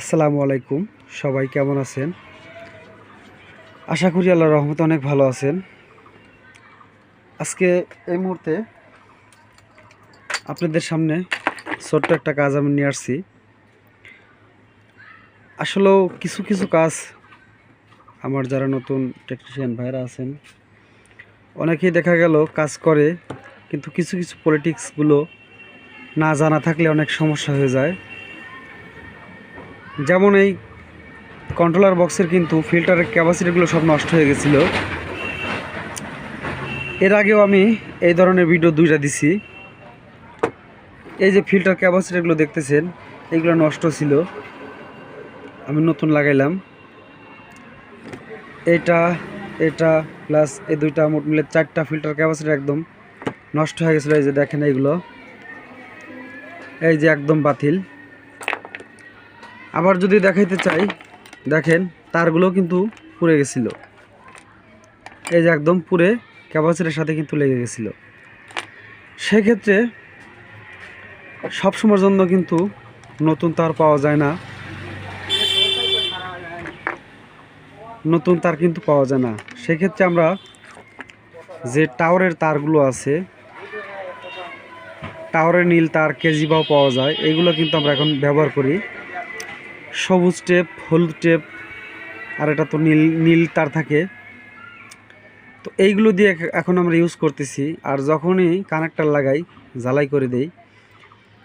আসসালামু আলাইকুম। সবাই কেমন আছেন? আশা করি আল্লাহ রহমতে অনেক ভালো আছেন। আজকে এই মুহূর্তে আপনাদের সামনে ছোট্ট একটা কাজ আমি নিয়ে আসছি। আসলেও কিছু কিছু কাজ আমার যারা নতুন টেকনিশিয়ান ভাইরা আছেন, অনেকেই দেখা গেল কাজ করে, কিন্তু কিছু কিছু পলিটিক্সগুলো না জানা থাকলে অনেক সমস্যা হয়ে যায়। যেমন এই কন্ট্রোলার বক্সের কিন্তু ফিল্টারের ক্যাপাসিটিগুলো সব নষ্ট হয়ে গেছিল। এর আগেও আমি এই ধরনের ভিডিও দুইটা দিছি। এই যে ফিল্টার ক্যাপাসিটিগুলো দেখতেছেন এইগুলো নষ্ট ছিল। আমি নতুন লাগাইলাম। এটা এটা প্লাস এই দুইটা মোট মিলে চারটা ফিল্টার ক্যাপাসিটি একদম নষ্ট হয়ে গেছিল। এই যে দেখেন এইগুলো। এই যে একদম বাতিল। আবার যদি দেখাইতে চাই, দেখেন, তারগুলো কিন্তু পুড়ে গেছিল। এই যে একদম পুড়ে ক্যাপাসিটির সাথে কিন্তু লেগে গেছিল। সেক্ষেত্রে সবসময়ের জন্য কিন্তু নতুন তার পাওয়া যায় না। নতুন তার কিন্তু পাওয়া যায় না। সেক্ষেত্রে আমরা যে টাওয়ারের তারগুলো আছে, টাওয়ারের নীল তার, কেজি বাও পাওয়া যায়, এগুলো কিন্তু আমরা এখন ব্যবহার করি। সবুজ টেপ, হলুদ টেপ, আর এটা তো নীল নীল তার থাকে। তো এইগুলো দিয়ে এখন আমরা ইউজ করতেছি, আর যখনই কানেক্টার লাগাই, জ্বালাই করে দেই,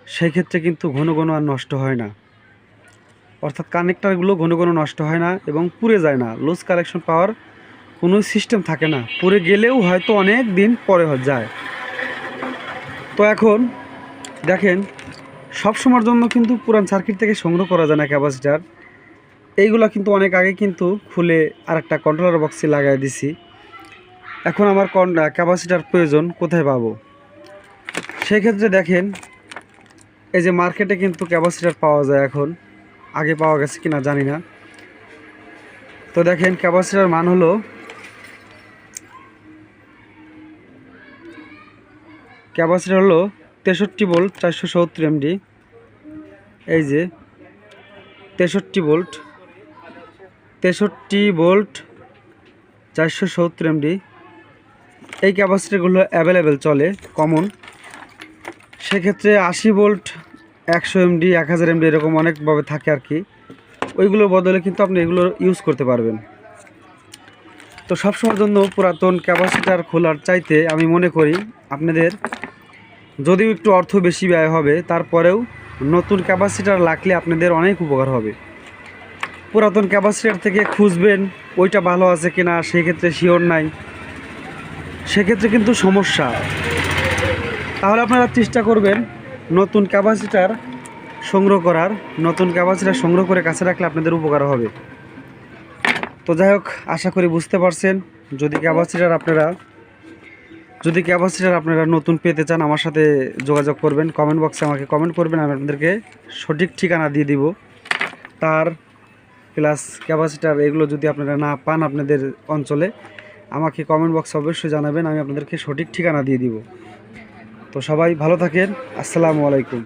সেই ক্ষেত্রে কিন্তু ঘন ঘন আর নষ্ট হয় না। অর্থাৎ কানেক্টারগুলো ঘন ঘন নষ্ট হয় না এবং পুড়ে যায় না। লুজ কালেকশন পাওয়ার কোনো সিস্টেম থাকে না। পুড়ে গেলেও হয়তো অনেক দিন পরে যায়। তো এখন দেখেন সব সময়ের জন্য কিন্তু পুরান সার্কিট থেকে সংগ্রহ করা যায় না ক্যাপাসিটার এইগুলো কিন্তু অনেক আগে কিন্তু খুলে আর একটা কন্ট্রোলার বক্সে লাগাই দিছি। এখন আমার কন ক্যাপাসিটার প্রয়োজন, কোথায় পাবো? সেক্ষেত্রে দেখেন, এই যে মার্কেটে কিন্তু ক্যাপাসিটার পাওয়া যায় এখন। আগে পাওয়া গেছে কিনা জানি না। তো দেখেন ক্যাপাসিটার মান হলো ক্যাপাসিটার হলো তেষট্টি ভোল্ট চারশো সত্তর এমডি এই যে, তেষট্টি ভোল্ট তেষট্টি ভোল্ট চারশো সত্তর এমডি এই ক্যাপাসিটিগুলো অ্যাভেলেবেল চলে কমন সেক্ষেত্রে আশি ভোল্ট, একশো এমডি এক হাজার এমডি এরকম অনেকভাবে থাকে আর কি। ওইগুলোর বদলে কিন্তু আপনি এগুলো ইউজ করতে পারবেন। তো সবসময়ের জন্য পুরাতন ক্যাপাসিটার খোলার চাইতে আমি মনে করি, আপনাদের যদিও একটু অর্থ বেশি ব্যয় হবে, তারপরেও নতুন ক্যাপাসিটার লাগলে আপনাদের অনেক উপকার হবে। পুরাতন ক্যাপাসিটার থেকে খুঁজবেন, ওইটা ভালো আছে কি না সেক্ষেত্রে শিওর নাই। সেক্ষেত্রে কিন্তু সমস্যা। তাহলে আপনারা চেষ্টা করবেন নতুন ক্যাপাসিটার সংগ্রহ করার, নতুন ক্যাপাসিটার সংগ্রহ করে কাছে রাখলে আপনাদের উপকার হবে। তো যাই হোক, আশা করি বুঝতে পারছেন। যদি ক্যাপাসিটার আপনারা যদি ক্যাপাসিটার আপনারা নতুন পেতে চান, আমার সাথে যোগাযোগ করবেন কমেন্ট বক্সে আমাকে কমেন্ট করবেন, আমি আপনাদেরকে সঠিক ঠিকানা দিয়ে দিব। তার প্লাস ক্যাপাসিটার এগুলো যদি আপনারা না পান আপনাদের অঞ্চলে, আমাকে কমেন্ট বক্সে অবশ্যই জানাবেন, আমি আপনাদেরকে সঠিক ঠিকানা দিয়ে দিব। তো সবাই ভালো থাকেন, আসসালামু আলাইকুম।